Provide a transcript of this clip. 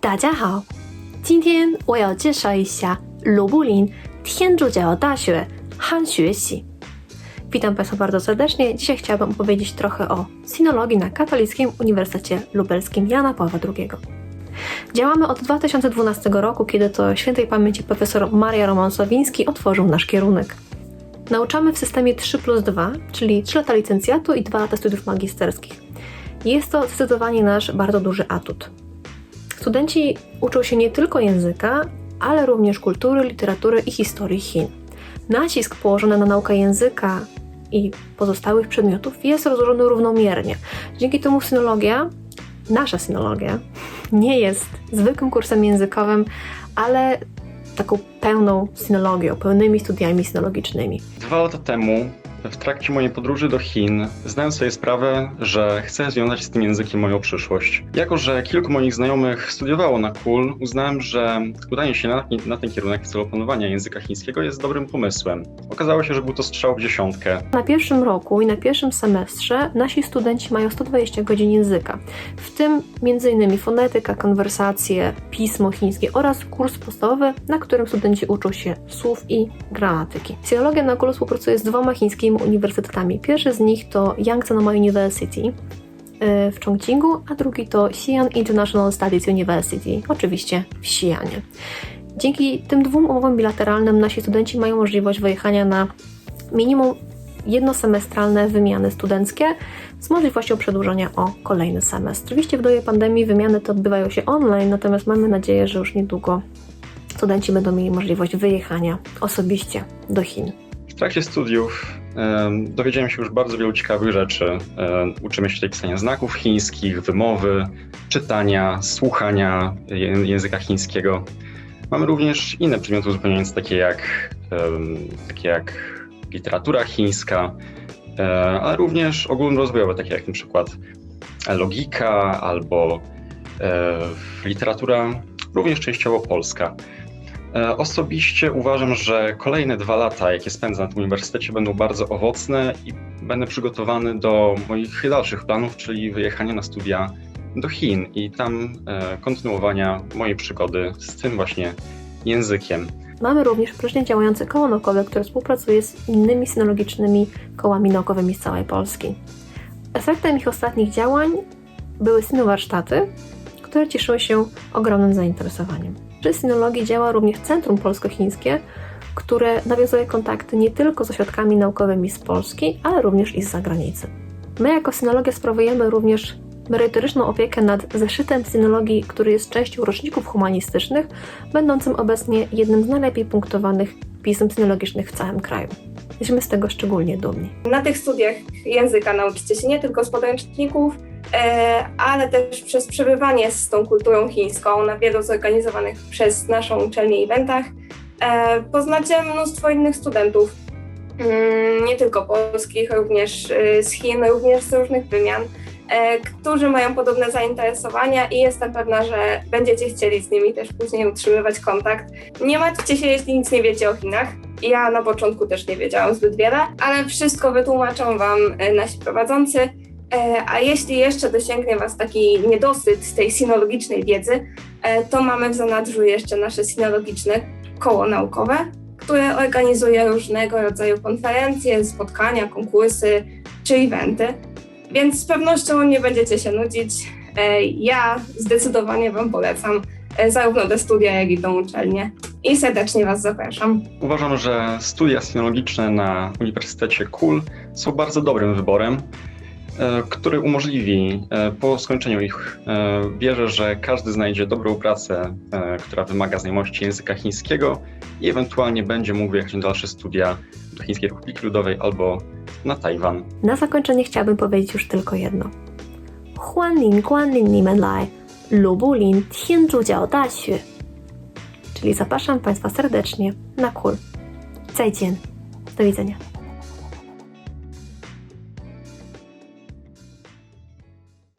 大家好，今天我要介绍一下卢布林天主教大学汉学习。Witam Państwa bardzo serdecznie. Dzisiaj chciałabym opowiedzieć trochę o sinologii na Katolickim Uniwersytecie Lubelskim Jana Pawła II. Działamy od 2012 roku, kiedy to świętej pamięci profesor Maria Roman Sławiński otworzył nasz kierunek. Nauczamy w systemie 3 plus 2, czyli 3 lata licencjatu i 2 lata studiów magisterskich. Jest to zdecydowanie nasz bardzo duży atut. Studenci uczą się nie tylko języka, ale również kultury, literatury i historii Chin. Nacisk położony na naukę języka i pozostałych przedmiotów jest rozłożony równomiernie. Dzięki temu synologia, nasza synologia, nie jest zwykłym kursem językowym, ale taką pełną synologią, pełnymi studiami synologicznymi. Dwa lata temu, w trakcie mojej podróży do Chin, zdałem sobie sprawę, że chcę związać z tym językiem moją przyszłość. Jako, że kilku moich znajomych studiowało na KUL, uznałem, że udanie się na, na ten kierunek w celu opanowania języka chińskiego jest dobrym pomysłem. Okazało się, że był to strzał w dziesiątkę. Na pierwszym roku i na pierwszym semestrze nasi studenci mają 120 godzin języka, w tym m.in. fonetyka, konwersacje, pismo chińskie oraz kurs podstawowy, na którym studenci uczą się słów i gramatyki. Sinologia na KUL współpracuje z dwoma chińskimi uniwersytetami. Pierwszy z nich to Yangtze University yy, w Chongqingu, a drugi to Xi'an International Studies University, oczywiście w Xi'anie. Dzięki tym dwóm umowom bilateralnym nasi studenci mają możliwość wyjechania na minimum jednosemestralne wymiany studenckie z możliwością przedłużenia o kolejny semestr. Oczywiście w dobie pandemii wymiany te odbywają się online, natomiast mamy nadzieję, że już niedługo studenci będą mieli możliwość wyjechania osobiście do Chin. W trakcie studiów em, dowiedziałem się już bardzo wielu ciekawych rzeczy. Uczymy się tutaj pisania znaków chińskich, wymowy, czytania, słuchania języka chińskiego. Mamy również inne przedmioty uzupełniające, takie jak, takie jak literatura chińska, ale również ogólnorozwojowe, takie jak na przykład logika albo e, literatura również częściowo polska. E, Osobiście uważam, że kolejne dwa lata, jakie spędzę na tym uniwersytecie, będą bardzo owocne i będę przygotowany do moich dalszych planów, czyli wyjechania na studia do Chin i tam e, kontynuowania mojej przygody z tym właśnie językiem. Mamy również prężnie działające koło naukowe, które współpracuje z innymi synologicznymi kołami naukowymi z całej Polski. Efektem ich ostatnich działań były synowarsztaty, które cieszyły się ogromnym zainteresowaniem. Przy synologii działa również Centrum Polsko-Chińskie, które nawiązuje kontakty nie tylko z ośrodkami naukowymi z Polski, ale również i z zagranicy. My jako synologia sprawujemy również merytoryczną opiekę nad zeszytem synologii, który jest częścią roczników humanistycznych, będącym obecnie jednym z najlepiej punktowanych pism synologicznych w całym kraju. Jesteśmy z tego szczególnie dumni. Na tych studiach języka nauczycie się nie tylko z podręczników, ale też przez przebywanie z tą kulturą chińską na wielu zorganizowanych przez naszą uczelnię eventach. E, Poznacie mnóstwo innych studentów, mm, nie tylko polskich, również e, z Chin, również z różnych wymian, e, którzy mają podobne zainteresowania i jestem pewna, że będziecie chcieli z nimi też później utrzymywać kontakt. Nie martwcie się, jeśli nic nie wiecie o Chinach. Ja na początku też nie wiedziałam zbyt wiele, ale wszystko wytłumaczą Wam e, nasi prowadzący. E, A jeśli jeszcze dosięgnie Was taki niedosyt tej sinologicznej wiedzy, e, to mamy w zanadrzu jeszcze nasze sinologiczne koło naukowe, które organizuje różnego rodzaju konferencje, spotkania, konkursy czy eventy. Więc z pewnością nie będziecie się nudzić. E, Ja zdecydowanie Wam polecam zarówno te studia, jak i tą uczelnię. I serdecznie Was zapraszam. Uważam, że studia sinologiczne na Uniwersytecie KUL są bardzo dobrym wyborem, E, który umożliwi e, po skończeniu ich, e, wierzę, że każdy znajdzie dobrą pracę, która wymaga znajomości języka chińskiego i ewentualnie będzie mógł jechać na dalsze studia do Chińskiej Republiki Ludowej albo na Tajwan. Na zakończenie chciałabym powiedzieć już tylko jedno. Huanlin, guanlin, nimen lai, lubulin, tianzhujiao daxue. Czyli zapraszam Państwa serdecznie na kul. Zajdzien. Do widzenia.